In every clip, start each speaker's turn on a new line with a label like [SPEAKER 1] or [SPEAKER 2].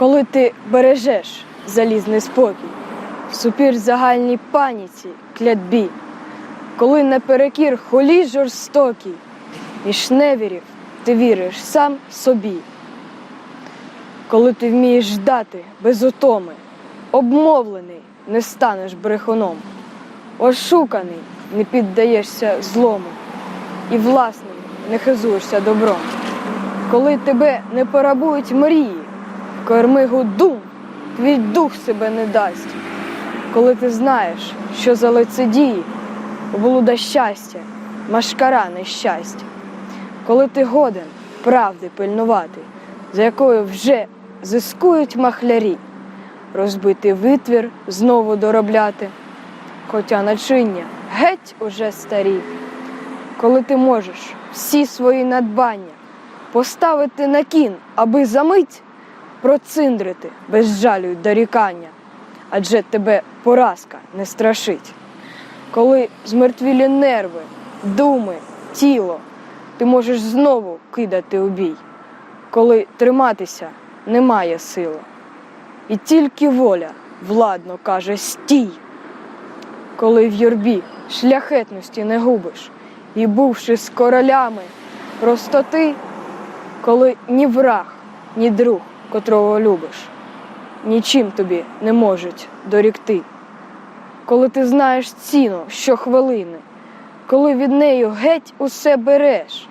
[SPEAKER 1] коли ти бережеш залізний спокій, всупір загальній паніці клятбі, коли наперекір холі жорстокій, між невірів ти віриш сам собі, коли ти вмієш ждати без утоми, обмовлений не станеш брехуном, ошуканий не піддаєшся злому і власним не хизуєшся добром. Коли тебе не порабують мрії, кормигу дум, твій дух себе не дасть. Коли ти знаєш, що за лицедії блуда щастя, машкара нещастя, коли ти годен правди пильнувати, за якою вже зискують махлярі, розбитий витвір знову доробляти, хоча начиння геть уже старі, коли ти можеш всі свої надбання поставити на кін, аби за мить проциндрити без жалю й дорікання, адже тебе поразка не страшить. Коли змертвілі нерви, думи, тіло, ти можеш знову кидати у бій, коли триматися немає сили. І тільки воля владно каже стій, коли в юрбі шляхетності не губиш, і бувши з королями простоти, коли ні враг, ні друг, котрого любиш, нічим тобі не можуть дорікти. Коли ти знаєш ціну щохвилини, коли від неї геть усе береш,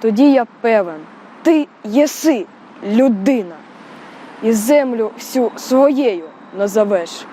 [SPEAKER 1] тоді я певен, ти єси людина, і землю всю своєю назовеш.